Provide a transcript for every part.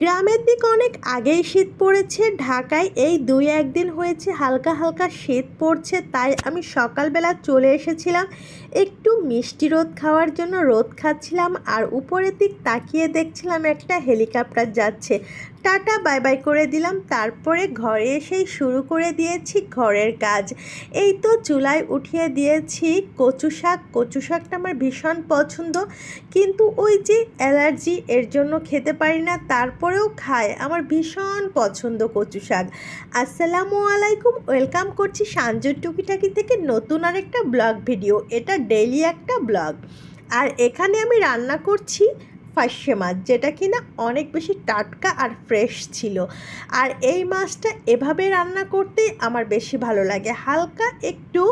গ্রামের দিকে অনেক আগেই শীত পড়েছে, ঢাকায় এই দুই একদিন হয়েছে হালকা হালকা শীত পড়ছে, তাই আমি সকালবেলা চলে এসেছিলাম। একটু মিষ্টি রোদ খাওয়ার জন্য রোদ খাচ্ছিলাম আর উপরের দিক তাকিয়ে দেখছিলাম একটা হেলিকপ্টার যাচ্ছে। টাটা বাই বাই করে দিলাম। তারপরে ঘরে এসেই শুরু করে দিয়েছি ঘরের কাজ। এই তো চুলায় উঠিয়ে দিয়েছি কচু শাক। কচু শাকটা আমার ভীষণ পছন্দ। কিন্তু ওই যে অ্যালার্জি, এর জন্য খেতে পারি না, তারপরেও খায় আমার ভীষণ পছন্দ কচু শাক। আসসালামু আলাইকুম। ওয়েলকাম করছি সাঞ্জুর টুকিটাকি থেকে নতুন আরেকটা ব্লগ ভিডিও। এটা ডেইলি একটা ব্লগ। আর এখানে আমি রান্না করছি ফাঁসে মাছ, যেটা কিনা অনেক বেশি টাটকা আর ফ্রেশ ছিল। আর এই মাছটা এভাবে রান্না করতে আমার বেশি ভালো লাগে। হালকা একটু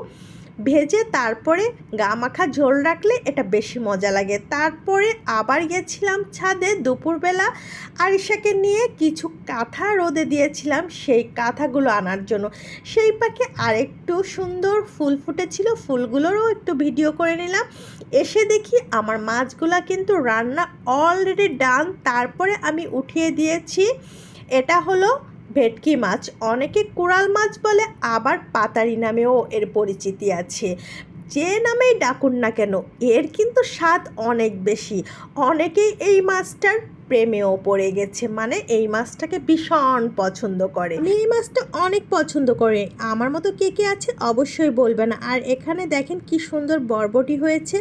ভেজে তারপরে গা মাখা ঝোল রাখলে এটা বেশি মজা লাগে। তারপরে আবার গেছিলাম ছাদে দুপুরবেলা আরিশাকে নিয়ে কিছু কাঁথা রোদে দিয়েছিলাম সেই কাঁথাগুলো আনার জন্য। সেই পাখি আরেকটু সুন্দর ফুল ফুটেছিল, ফুলগুলোরও একটু ভিডিও করে নিলাম। এসে দেখি আমার মাছগুলা কিন্তু রান্না অলরেডি ডান তারপরে আমি উঠিয়ে দিয়েছি। এটা হলো ভেটকি মাছ, অনেকে কোরাল মাছ বলে আবার পাতারি নামেও এর পরিচিতি আছে। যে নামেই ডাকুন না কেন, এর কিন্তু স্বাদ অনেক বেশি। অনেকেই এই মাছটার প্রেমেও পড়ে গেছে। মানে এই মাছটাকে ভীষণ পছন্দ করে। আমি এই মাছটা অনেক পছন্দ করে। আমার মতো কে কে আছে অবশ্যই বলবেন আর এখানে দেখেন কি সুন্দর বরবটি হয়েছে।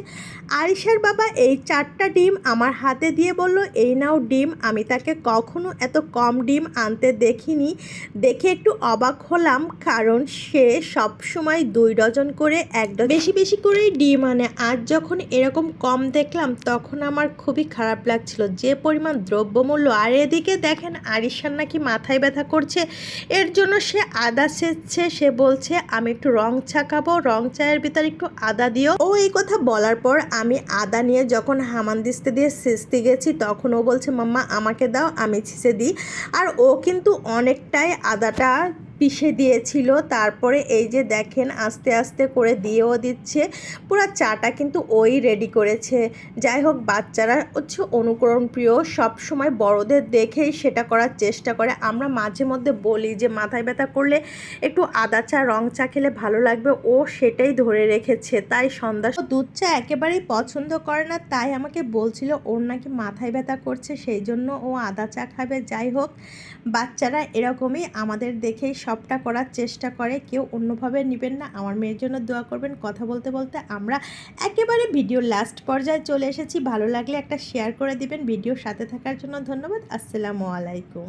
আরিশার বাবা এই চারটা ডিম আমার হাতে দিয়ে বলল, এই নাও ডিম। আমি তাকে কখনো এত কম ডিম আনতে দেখিনি। দেখে একটু অবাক হলাম, কারণ সে সব সময় দুই ডজন করে, এক ডজন বেশি বেশি করেই ডিম আনে। আজ যখন এরকম কম দেখলাম, তখন আমার খুবই খারাপ লাগছিল। যে পরিমাণ দ্রব্যমূল্য। আর এদিকে দেখেন আরিশান নাকি মাথায় ব্যথা করছে। এর জন্য সে আদা সেচছে সে বলছে, আমি একটু রং খাব। রং চায়ের ভিতরে একটু আদা দিও। ও এই কথা বলার পর আমি আদা নিয়ে যখন হামান দিস্তে দিয়ে সেচতে গেছি, তখন ও বলছে, মাম্মা, আমাকে দাও, আমি ছিঁচে দিই। আর ও কিন্তু অনেকটাই আদাটা পিষে দিয়েছিল। তারপরে এই যে দেখেন, আস্তে আস্তে করে দিয়েও দিচ্ছে। পুরো চাটা কিন্তু ওই রেডি করেছে। যাই হোক, বাচ্চারা হচ্ছে অনুকরণ প্রিয়। সব সময় বড়দের দেখেই সেটা করার চেষ্টা করে। আমরা মাঝে মধ্যে বলি যে, মাথায় ব্যথা করলে একটু আদা চা, রং চা খেলে ভালো লাগবে। ও সেটাই ধরে রেখেছে। তাই সন্ধ্যা দুধ চা একেবারেই পছন্দ করে না। তাই আমাকে বলছিল, ওর নাকি মাথায় ব্যথা করছে, সেই জন্য ও আদা চা খাবে। যাই হোক, বাচ্চারা এরকমই আমাদের দেখেই সবটা করার চেষ্টা করে, কেউ অন্যভাবে নেবেন না। আমার মেয়ের জন্য দোয়া করবেন। কথা বলতে বলতে আমরা একেবারে ভিডিও লাস্ট পর্যায়ে চলে এসেছি। ভালো লাগলে একটা শেয়ার করে দিবেন। ভিডিওর সাথে থাকার জন্য ধন্যবাদ। আসসালামু আলাইকুম।